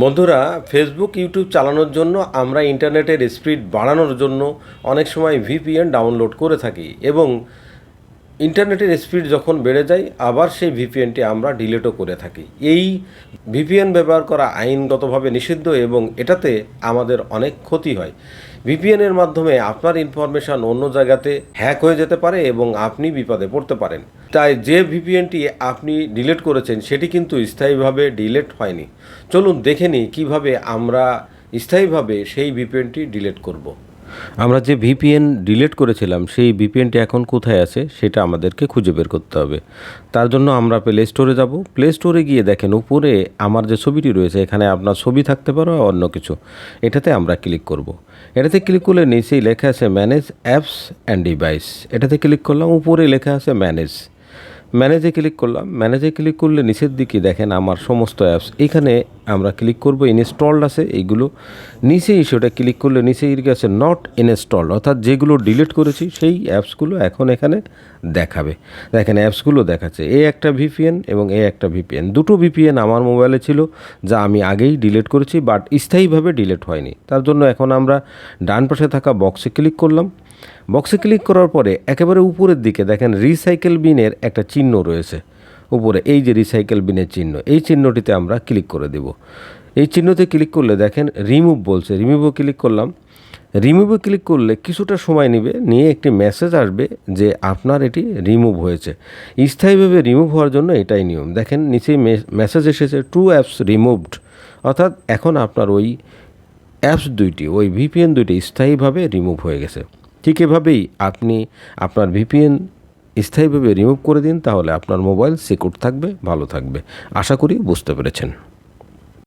বন্ধুরা Facebook YouTube চালানোর জন্য আমরা ইন্টারনেটের স্পিড বাড়ানোর জন্য অনেক সময় ভিপিএন ডাউনলোড করে থাকি এবং ইন্টারনেটের স্পিড যখন বেড়ে যায়, আবার সেই ভিপিএনটি আমরা ডিলিটও করে থাকি। এই ভিপিএন ব্যবহার করা আইনগতভাবে নিষিদ্ধ এবং এটাতে আমাদের অনেক ক্ষতি হয়। ভিপিএনের মাধ্যমে আপনার ইনফরমেশন অন্য জায়গাতে হ্যাক হয়ে যেতে পারে এবং আপনি বিপদে পড়তে পারেন। তাই যে ভিপিএনটি আপনি ডিলেট করেছেন, সেটি কিন্তু স্থায়ীভাবে ডিলেট হয়নি। চলুন দেখে নিই কীভাবে আমরা স্থায়ীভাবে সেই ভিপিএনটি ডিলেট করব। আমরা যে ভিপিএন ডিলেট করেছিলাম, সেই ভিপিএনটি এখন কোথায় আছে, সেটা আমাদেরকে খুঁজে বের করতে হবে। তার জন্য আমরা প্লে স্টোরে যাব। প্লে স্টোরে গিয়ে দেখেন, উপরে আমার যে ছবিটি রয়েছে, এখানে আপনার ছবি থাকতে পারো অন্য কিছু। এটাতে আমরা ক্লিক করব। এটাতে ক্লিক করলে নিচেই লেখা আছে ম্যানেজ অ্যাপস অ্যান্ড ডিভাইস এটাতে ক্লিক করলাম, উপরে লেখা আছে ম্যানেজ ম্যানেজে ক্লিক করলাম। ম্যানেজে ক্লিক করলে নিচের দিকে দেখেন আমার সমস্ত অ্যাপস এখানে আমরা ক্লিক করব ইনস্টলড আছে এইগুলো। নিচেই সেটা ক্লিক করলে নিচেই গেছে নট ইনস্টলড অর্থাৎ যেগুলো ডিলিট করেছি সেই অ্যাপসগুলো এখন এখানে দেখাবে। দেখেন অ্যাপসগুলো দেখাচ্ছে। এ একটা ভিপিএন এবং এ একটা ভিপিএন দুটো ভিপিএন আমার মোবাইলে ছিল, যা আমি আগেই ডিলিট করেছি বাট স্থায়ীভাবে ডিলিট হয়নি। তার জন্য এখন আমরা ডান পাশে থাকা বক্সে ক্লিক করলাম। বক্সে ক্লিক করার পরে একেবারে উপরের দিকে দেখেন রিসাইকেল বিনের একটা চিহ্ন রয়েছে। উপরে এই যে রিসাইকেল বিনের চিহ্ন, এই চিহ্নটিতে আমরা ক্লিক করে দেব। এই চিহ্নতে ক্লিক করলে দেখেন রিমুভ বলছে। রিমুভও ক্লিক করলাম। রিমুভে ক্লিক করলে কিছুটা সময় নেবে, নিয়ে একটি মেসেজ আসবে যে আপনার এটি রিমুভ হয়েছে। স্থায়ীভাবে রিমুভ হওয়ার জন্য এটাই নিয়ম। দেখেন নিচেই মেসেজ এসেছে টু অ্যাপস রিমুভড অর্থাৎ এখন আপনার ওই অ্যাপস দুইটি, ওই ভিপিএন দুইটি স্থায়ীভাবে রিমুভ হয়ে গেছে। ঠিক এভাবেই আপনি আপনার ভিপিএন স্থায়ীভাবে রিমুভ করে দিন, তাহলে আপনার মোবাইল সিকিউর থাকবে, ভালো থাকবে। আশা করি বুঝতে পেরেছেন।